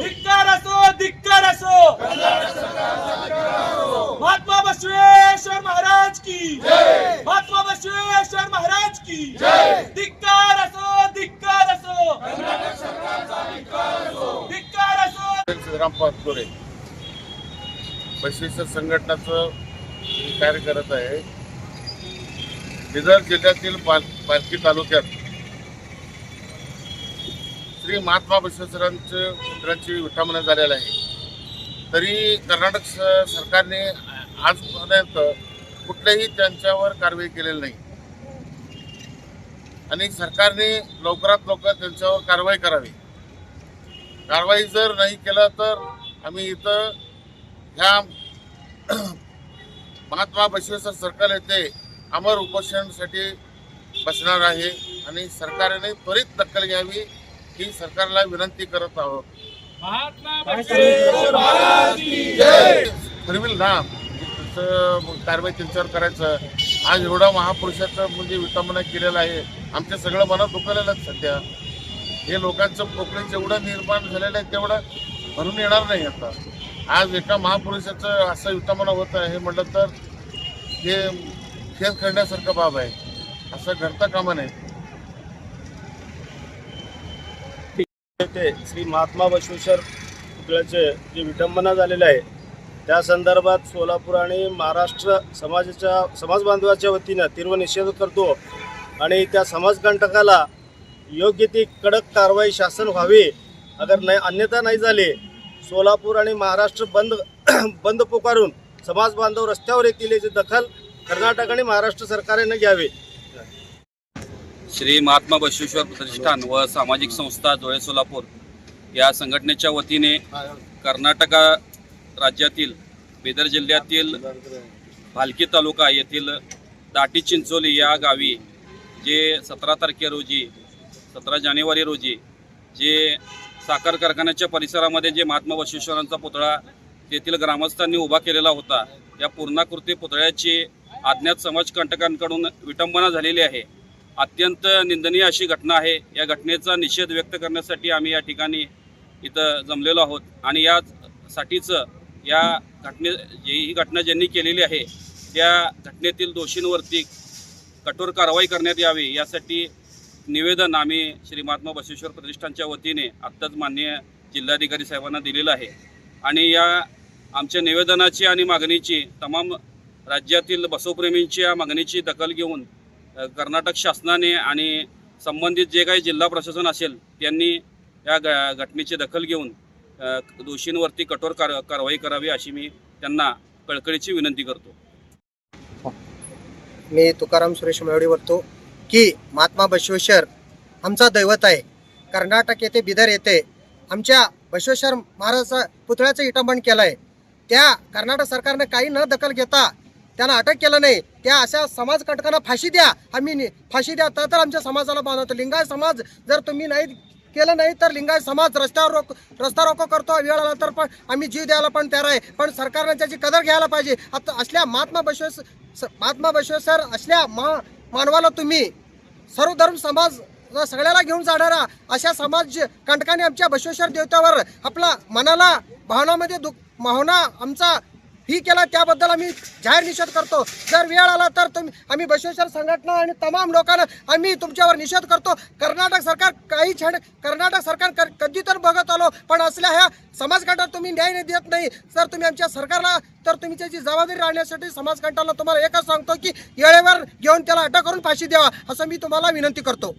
धिक्कार असो धिक्कार असो महात्मा बसवेश्वर महाराज की महात्मा बसवेश्वर महाराज की धिक्कार असो धिक्कार असो धिक्कार असो सिद्धराम पाचपुरे बसवेश्वर संघटनाचं कार्य करत आहे. बिदर जिल्ह्यातील पाल पालखी तालुक्यात श्री महात्मा बसवेश्वरांच्या पुत्रांची विठामना झालेलं आहे. तरी कर्नाटक सरकारने आजपर्यंत कुठल्याही त्यांच्यावर कारवाई केलेली नाही. आणि सरकारने लवकरात लवकर त्यांच्यावर कारवाई करावी. कारवाई जर नाही केलं तर आम्ही इथं ह्या महात्मा बसवेश्वर सरकार येथे अमर उपोषणासाठी बसणार आहे. आणि सरकारने त्वरित दखल घ्यावी. ही सरकारला विनंती करत आहोत. ठरविल ना तसं कारवाई त्यांच्यावर करायचं. आज एवढा महापुरुषाचं म्हणजे विटंबना केलेलं आहे. आमच्या सगळं मनात दुखलेलं आहे सध्या. हे लोकांचं पोकळीच एवढं निर्माण झालेलं आहे तेवढं भरून येणार नाही आता. आज एका महापुरुषाचं असं विटंबना होत आहे हे म्हटलं तर हे खेळ खेळण्यासारखं बाब आहे. असं घडता कामा नये. ते श्री महात्मा बसवेश्वर पुतळ्याचे जे विटंबना झालेले आहे त्या संदर्भात सोलापूर आणि महाराष्ट्र समाजाच्या समाज बांधवाच्या वतीनं तीव्र निषेध करतो आणि त्या समाजकंटकाला योग्य ती कडक कारवाई शासन व्हावी अगर नाही अन्यथा नाही झाली सोलापूर आणि महाराष्ट्र बंद बंद पुकारून समाज बांधव रस्त्यावर येतील याची दखल कर्नाटक आणि महाराष्ट्र सरकारने घ्यावी. श्री महात्मा बसवेश्वर प्रतिष्ठान व सामाजिक संस्था जोळे सोलापूर या संघटनेच्या वतीने कर्नाटक राज्यातील बिदर जिल्ह्यातील भालकी तालुका येथील दाटी चिंचोली या गावी जे सतरा तारखे रोजी सतरा जानेवारी रोजी जे साखर कारखान्याच्या परिसरामध्ये जे महात्मा बसवेश्वरांचा पुतळा तेथील ग्रामस्थांनी उभा केलेला होता या पूर्णाकृती पुतळ्याची अज्ञात समाजकंटकांकडून विटंबना झालेली आहे. अत्यंत निंदनीय अशी घटना आहे. या घटनेचा निषेध व्यक्त करण्यासाठी आम्ही या ठिकाणी इथं जमलेलो आहोत. आणि यासाठीचं या घटने जी ही घटना ज्यांनी केलेली आहे त्या घटनेतील दोषींवरती कठोर कारवाई करण्यात यावी यासाठी निवेदन आम्ही श्री महात्मा बसवेश्वर प्रतिष्ठानच्या वतीने आत्ताच माननीय जिल्हाधिकारी साहेबांना दिलेलं आहे. आणि या आमच्या निवेदनाची आणि मागणीची तमाम राज्यातील बसवप्रेमींची या मागणीची दखल घेऊन कर्नाटक शासनाने आणि संबंधित जे काही जिल्हा प्रशासन असेल त्यांनी या ग घटनेची दखल घेऊन दोषींवरती कठोर कार कारवाई करावी अशी मी त्यांना कळकळीची विनंती करतो. मी तुकाराम सुरेश मेवडी बोलतो की महात्मा बसवेश्वर आमचा दैवत आहे. कर्नाटक येथे बिदर येथे आमच्या बसवेश्वर महाराजाचा पुतळ्याचं इटंबन केलं आहे त्या कर्नाटक सरकारने काही न दखल घेता त्यांना अटक केलं नाही. त्या अशा समाज कटकांना फाशी द्या. आम्ही नि- फाशी द्या तर तर आमच्या समाजाला बांधवतो लिंगाय समाज जर तुम्ही नाही केलं नाही तर लिंगायत समाज रस्त्यावर रोक रस्ता रोको करतो. वेळ आला तर पण आम्ही जीव द्यायला पण तयार आहे. पण सरकारने त्याची कदर घ्यायला पाहिजे. आता असल्या महात्मा बश्वेस महात्मा बश्वेश्वर असल्या मा मानवाला तुम्ही सर्वधर्म समाज सगळ्याला घेऊन जाणारा अशा समाज कंटकाने आमच्या बसवेश्वर देवतावर आपला मनाला भावनामध्ये दुःख भावना आमचा ही केला त्याबद्दल आम्ही जाहीर निषेध करतो. जर वेळ आला तर तुम्ही आम्ही बसवेश्वर संघटना आणि तमाम लोकांना आम्ही तुमच्यावर निषेध करतो. कर्नाटक सरकार काही छेड कर्नाटक सरकार क- कधी तर बघत आलो पण असल्या ह्या समाजकंठाला तुम्ही न्याय नाही देत नाही. सर तुम्ही आमच्या सरकारला तर तुम्ही त्याची जबाबदारी राहण्यासाठी समाजकंठाला तुम्हाला एकच सांगतो की वेळेवर घेऊन त्याला अटक करून फाशी द्यावा असं मी तुम्हाला विनंती करतो.